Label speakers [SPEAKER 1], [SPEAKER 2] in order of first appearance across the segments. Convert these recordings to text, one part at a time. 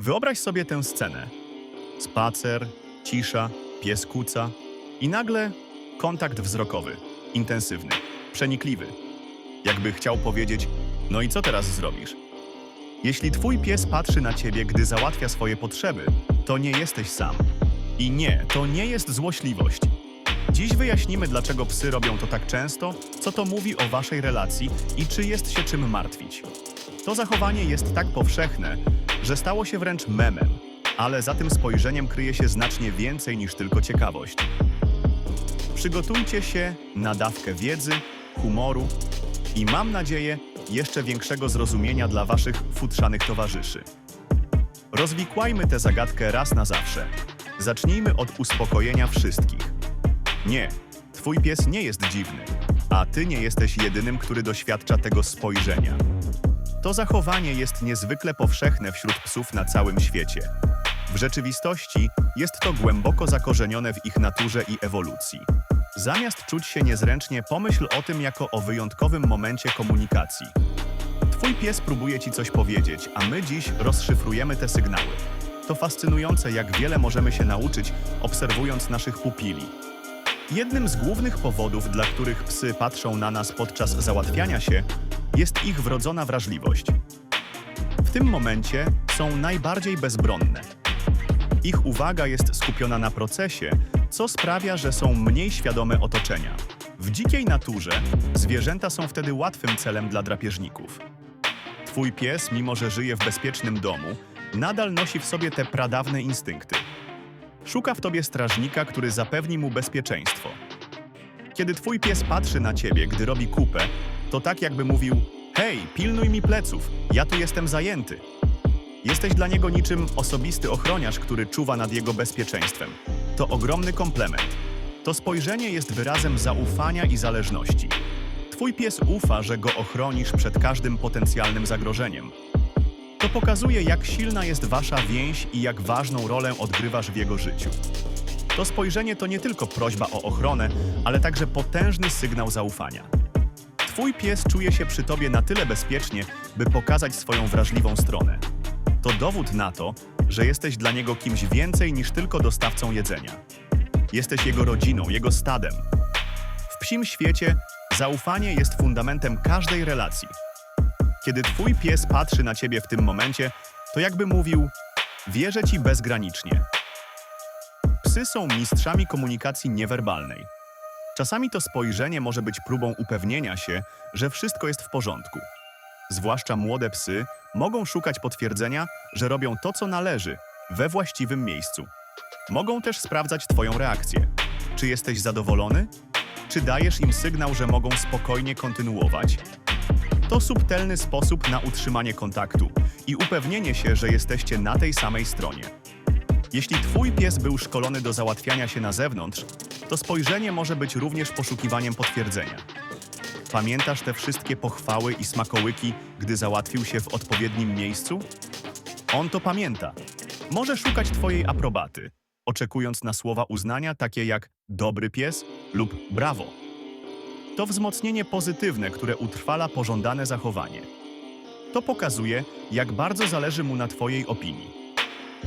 [SPEAKER 1] Wyobraź sobie tę scenę. Spacer, cisza, pies kuca i nagle kontakt wzrokowy, intensywny, przenikliwy. Jakby chciał powiedzieć, no i co teraz zrobisz? Jeśli twój pies patrzy na ciebie, gdy załatwia swoje potrzeby, to nie jesteś sam. I nie, to nie jest złośliwość. Dziś wyjaśnimy, dlaczego psy robią to tak często, co to mówi o waszej relacji i czy jest się czym martwić. To zachowanie jest tak powszechne, że stało się wręcz memem, ale za tym spojrzeniem kryje się znacznie więcej niż tylko ciekawość. Przygotujcie się na dawkę wiedzy, humoru i mam nadzieję jeszcze większego zrozumienia dla waszych futrzanych towarzyszy. Rozwikłajmy tę zagadkę raz na zawsze. Zacznijmy od uspokojenia wszystkich. Nie, twój pies nie jest dziwny, a ty nie jesteś jedynym, który doświadcza tego spojrzenia. To zachowanie jest niezwykle powszechne wśród psów na całym świecie. W rzeczywistości jest to głęboko zakorzenione w ich naturze i ewolucji. Zamiast czuć się niezręcznie, pomyśl o tym jako o wyjątkowym momencie komunikacji. Twój pies próbuje ci coś powiedzieć, a my dziś rozszyfrujemy te sygnały. To fascynujące, jak wiele możemy się nauczyć, obserwując naszych pupili. Jednym z głównych powodów, dla których psy patrzą na nas podczas załatwiania się, jest ich wrodzona wrażliwość. W tym momencie są najbardziej bezbronne. Ich uwaga jest skupiona na procesie, co sprawia, że są mniej świadome otoczenia. W dzikiej naturze zwierzęta są wtedy łatwym celem dla drapieżników. Twój pies, mimo że żyje w bezpiecznym domu, nadal nosi w sobie te pradawne instynkty. Szuka w tobie strażnika, który zapewni mu bezpieczeństwo. Kiedy twój pies patrzy na ciebie, gdy robi kupę, to tak jakby mówił: Hej, pilnuj mi pleców, ja tu jestem zajęty. Jesteś dla niego niczym osobisty ochroniarz, który czuwa nad jego bezpieczeństwem. To ogromny komplement. To spojrzenie jest wyrazem zaufania i zależności. Twój pies ufa, że go ochronisz przed każdym potencjalnym zagrożeniem. To pokazuje, jak silna jest wasza więź i jak ważną rolę odgrywasz w jego życiu. To spojrzenie to nie tylko prośba o ochronę, ale także potężny sygnał zaufania. Twój pies czuje się przy tobie na tyle bezpiecznie, by pokazać swoją wrażliwą stronę. To dowód na to, że jesteś dla niego kimś więcej niż tylko dostawcą jedzenia. Jesteś jego rodziną, jego stadem. W psim świecie zaufanie jest fundamentem każdej relacji. Kiedy twój pies patrzy na ciebie w tym momencie, to jakby mówił: Wierzę ci bezgranicznie. Psy są mistrzami komunikacji niewerbalnej. Czasami to spojrzenie może być próbą upewnienia się, że wszystko jest w porządku. Zwłaszcza młode psy mogą szukać potwierdzenia, że robią to, co należy, we właściwym miejscu. Mogą też sprawdzać Twoją reakcję. Czy jesteś zadowolony? Czy dajesz im sygnał, że mogą spokojnie kontynuować? To subtelny sposób na utrzymanie kontaktu i upewnienie się, że jesteście na tej samej stronie. Jeśli Twój pies był szkolony do załatwiania się na zewnątrz, to spojrzenie może być również poszukiwaniem potwierdzenia. Pamiętasz te wszystkie pochwały i smakołyki, gdy załatwił się w odpowiednim miejscu? On to pamięta. Może szukać Twojej aprobaty, oczekując na słowa uznania takie jak dobry pies lub brawo. To wzmocnienie pozytywne, które utrwala pożądane zachowanie. To pokazuje, jak bardzo zależy mu na Twojej opinii.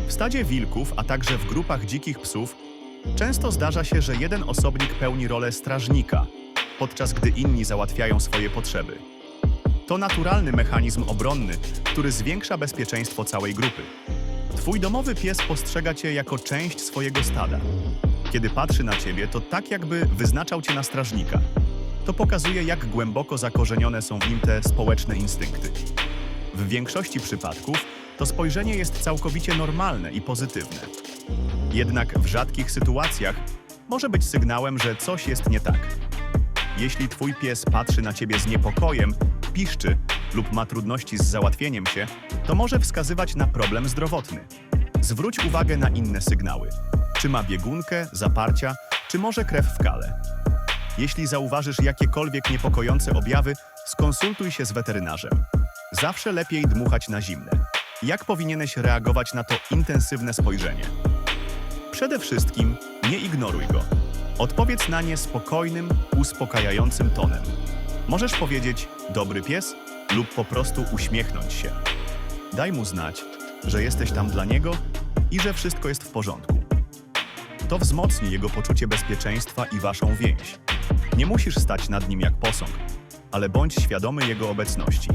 [SPEAKER 1] W stadzie wilków, a także w grupach dzikich psów, często zdarza się, że jeden osobnik pełni rolę strażnika, podczas gdy inni załatwiają swoje potrzeby. To naturalny mechanizm obronny, który zwiększa bezpieczeństwo całej grupy. Twój domowy pies postrzega cię jako część swojego stada. Kiedy patrzy na ciebie, to tak jakby wyznaczał cię na strażnika. To pokazuje, jak głęboko zakorzenione są w nim te społeczne instynkty. W większości przypadków to spojrzenie jest całkowicie normalne i pozytywne. Jednak w rzadkich sytuacjach może być sygnałem, że coś jest nie tak. Jeśli twój pies patrzy na ciebie z niepokojem, piszczy lub ma trudności z załatwieniem się, to może wskazywać na problem zdrowotny. Zwróć uwagę na inne sygnały. Czy ma biegunkę, zaparcia, czy może krew w kale. Jeśli zauważysz jakiekolwiek niepokojące objawy, skonsultuj się z weterynarzem. Zawsze lepiej dmuchać na zimne. Jak powinieneś reagować na to intensywne spojrzenie? Przede wszystkim nie ignoruj go. Odpowiedz na nie spokojnym, uspokajającym tonem. Możesz powiedzieć dobry pies lub po prostu uśmiechnąć się. Daj mu znać, że jesteś tam dla niego i że wszystko jest w porządku. To wzmocni jego poczucie bezpieczeństwa i waszą więź. Nie musisz stać nad nim jak posąg, ale bądź świadomy jego obecności.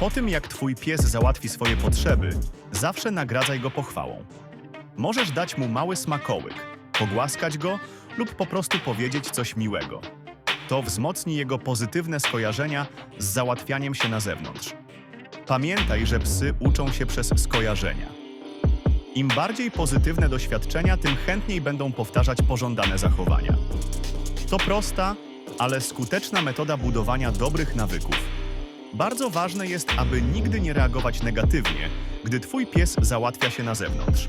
[SPEAKER 1] Po tym, jak twój pies załatwi swoje potrzeby, zawsze nagradzaj go pochwałą. Możesz dać mu mały smakołyk, pogłaskać go lub po prostu powiedzieć coś miłego. To wzmocni jego pozytywne skojarzenia z załatwianiem się na zewnątrz. Pamiętaj, że psy uczą się przez skojarzenia. Im bardziej pozytywne doświadczenia, tym chętniej będą powtarzać pożądane zachowania. To prosta, ale skuteczna metoda budowania dobrych nawyków. Bardzo ważne jest, aby nigdy nie reagować negatywnie, gdy twój pies załatwia się na zewnątrz.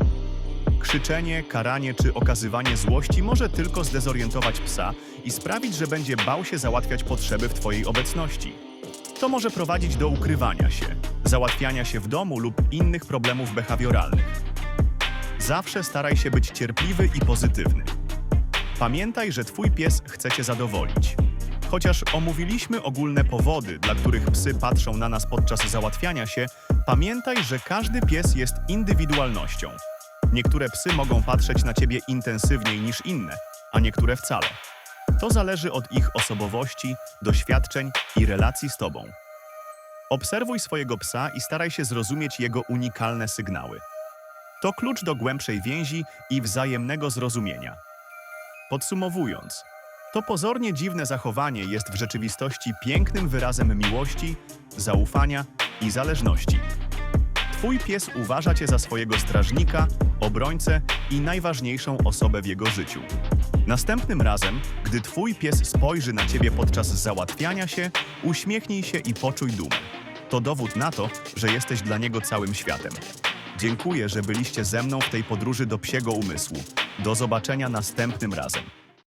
[SPEAKER 1] Krzyczenie, karanie czy okazywanie złości może tylko zdezorientować psa i sprawić, że będzie bał się załatwiać potrzeby w twojej obecności. To może prowadzić do ukrywania się, załatwiania się w domu lub innych problemów behawioralnych. Zawsze staraj się być cierpliwy i pozytywny. Pamiętaj, że twój pies chce cię zadowolić. Chociaż omówiliśmy ogólne powody, dla których psy patrzą na nas podczas załatwiania się, pamiętaj, że każdy pies jest indywidualnością. Niektóre psy mogą patrzeć na ciebie intensywniej niż inne, a niektóre wcale. To zależy od ich osobowości, doświadczeń i relacji z tobą. Obserwuj swojego psa i staraj się zrozumieć jego unikalne sygnały. To klucz do głębszej więzi i wzajemnego zrozumienia. Podsumowując, to pozornie dziwne zachowanie jest w rzeczywistości pięknym wyrazem miłości, zaufania i zależności. Twój pies uważa cię za swojego strażnika, obrońcę i najważniejszą osobę w jego życiu. Następnym razem, gdy twój pies spojrzy na ciebie podczas załatwiania się, uśmiechnij się i poczuj dumę. To dowód na to, że jesteś dla niego całym światem. Dziękuję, że byliście ze mną w tej podróży do psiego umysłu. Do zobaczenia następnym razem.